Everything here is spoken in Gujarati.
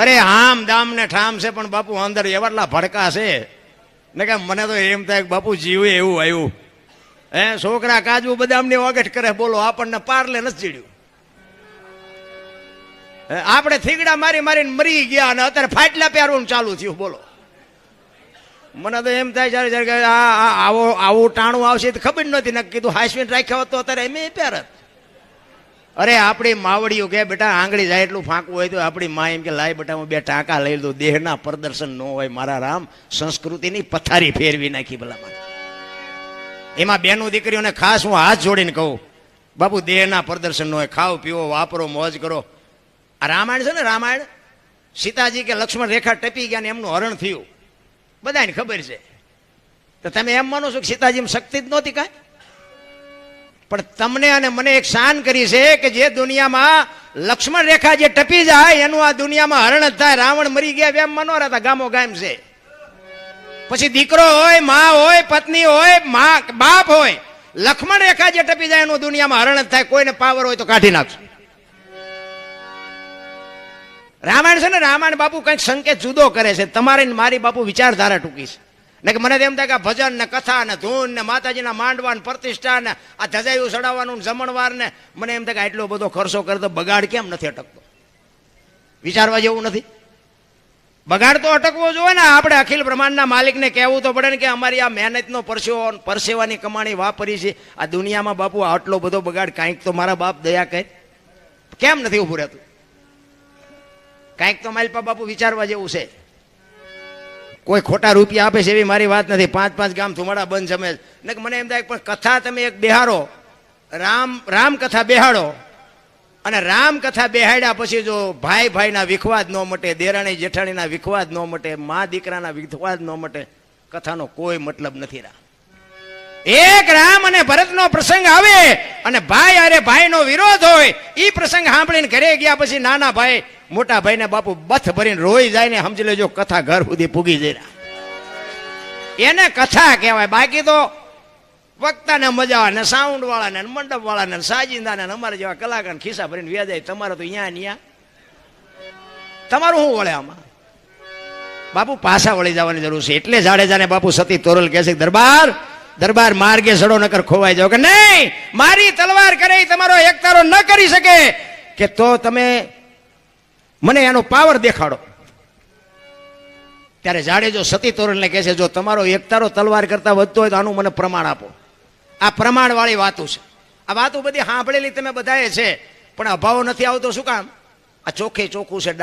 અરે આમ દામ ને ઠામ છે, પણ બાપુ અંદર એવાટલા ભડકા છે. ને કે મને તો એમ થાય કે બાપુ જીવે એવું આવ્યું. હે, છોકરા કાજુ બદામની ઓગટ કરે, બોલો, આપણને પારલે નથી ચીડ્યું. આપણે થીગડા મારી મારીને મરી ગયા અને અત્યારે ફાટલા પહેરવાનું ચાલુ થયું, બોલો. મને તો એમ થાય જ્યારે જ્યારે આવો આવું ટાણું આવશે તો ખબર નહોતી નક્કી કીધું હાઈસ્વીન રાખ્યો હોત અત્યારે એમ પહેરત અરે, આપણી માવડીઓ કે બેટા, આંગળી જાય એટલું ફાંકવું હોય તો આપણી મા એમ કે, લાય બેટા, હું બે ટાંકા લઈ દઉં દેહના પ્રદર્શન ન હોય મારા રામ, સંસ્કૃતિની પથારી ફેરવી નાખી ભલામાં એમાં બેનો દીકરીઓને ખાસ હું હાથ જોડીને કહું, બાપુ, દેહના પ્રદર્શન ન હોય. ખાઓ પીવો વાપરો, મોજ કરો. આ રામાયણ છે ને રામાયણ? સીતાજી કે લક્ષ્મણ રેખા ટપી ગયા ને એમનું હરણ થયું. બધાને ખબર છે. તો તમે એમ માનો છો કે સીતાજીમાં શક્તિ જ નહોતી કાંઈ? પણ તમને અને મને એક શાન કરી છે કે જે દુનિયામાં લક્ષ્મણ રેખા જે ટપી જાય, એનું આ દુનિયામાં હરણ થાય. રાવણ મરી ગયા એમ મનો હતા ગામો ગામ છે. પછી દીકરો હોય, મા હોય, પત્ની હોય, મા, બાપ હોય, લક્ષ્મણ રેખા જે ટપી જાય, એનું દુનિયામાં હરણ થાય. કોઈને પાવર હોય તો કાઢી નાખશું. રામાયણ છે ને, રામાયણ બાપુ કંઈક સંકેત જુદો કરે છે. તમારે મારી બાપુ વિચારધારા ટૂંકી છે. ને કે મને એમ થાય કે ભજન ને કથા ને ધૂન ને માતાજીના માંડવા ને પ્રતિષ્ઠા ને આ ધજાયું ચડાવવાનું ને જમણવાર ને, મને એમ થાય કે આટલો બધો ખર્ચો કરે તો બગાડ કેમ નથી અટકતો? વિચારવા જેવું નથી? બગાડ તો અટકવો જોઈએ ને. આપણે અખિલ બ્રહ્માંડના માલિકને કહેવું તો પડે ને કે અમારી આ મહેનતનો પરસેવો પરસેવાની કમાણી વાપરી છે. આ દુનિયામાં બાપુ આટલો બધો બગાડ કાંઈક તો મારા બાપ દયા કહે કેમ નથી ઊભું રહેતું? કાંઈક તો માલપા બાપુ વિચારવા જેવું છે. કોઈ ખોટા રૂપિયા આપે છે એવી મારી વાત નથી. પાંચ પાંચ ગામ થુમાડા બંધ જમે ને મને એમ થાય પણ કથા તમે એક બેહારો રામ રામ કથા બેહાડો. અને રામ કથા બેહાડ્યા પછી જો ભાઈ ભાઈના વિખવાદ ન મટે, દેરાણી જેઠાણીના વિખવાદ ન મટે, મા દીકરાના વિખવાદ ન મટે, કથાનો કોઈ મતલબ નથી રા એક રામ અને ભરતનો પ્રસંગ આવે અને ભાઈ અરે ભાઈનો વિરોધ હોય એ પ્રસંગ સાંભળીને ઘરે ગયા પછી નાના ભાઈ મોટા ભાઈને બાપુ બથ ભરીને રોઈ જાય ને સમજી લેજો કથા ઘર સુધી પૂગી જાય. એને કથા કહેવાય. બાકી તો વક્તાને મજા આવે ને સાઉન્ડ વાળાને મંડપ વાળાને સાજિંદાને અમારે જેવા કલાકાર ખિસ્સા ભરીને વ્યાજાય તમારે તો અહીંયા ને અહીંયા તમારું શું વળે આમાં? બાપુ પાછા વળી જવાની જરૂર છે. એટલે જાડેજાને બાપુ સતી તોરલ કહે છે, દરબાર દરબાર માર્ગે સડો નકર ખોવાઈ જાવ કે નહીં, મારી તલવાર કરે તમારો એકતારો ન કરી શકે. કે તો તમે મને એનો પાવર દેખાડો. ત્યારે જાડેજો સતી તોરણને કહે છે, જો તમારો એકતારો તલવાર કરતા વધતો હોય તો આનું મને પ્રમાણ આપો. આ પ્રમાણવાળી વાતો છે. આ વાતો બધી સાંભળેલી તમે બધાએ છે, પણ અભાવ નથી આવતો શું કામ? આ ચોખ્ખે ચોખ્ખું છે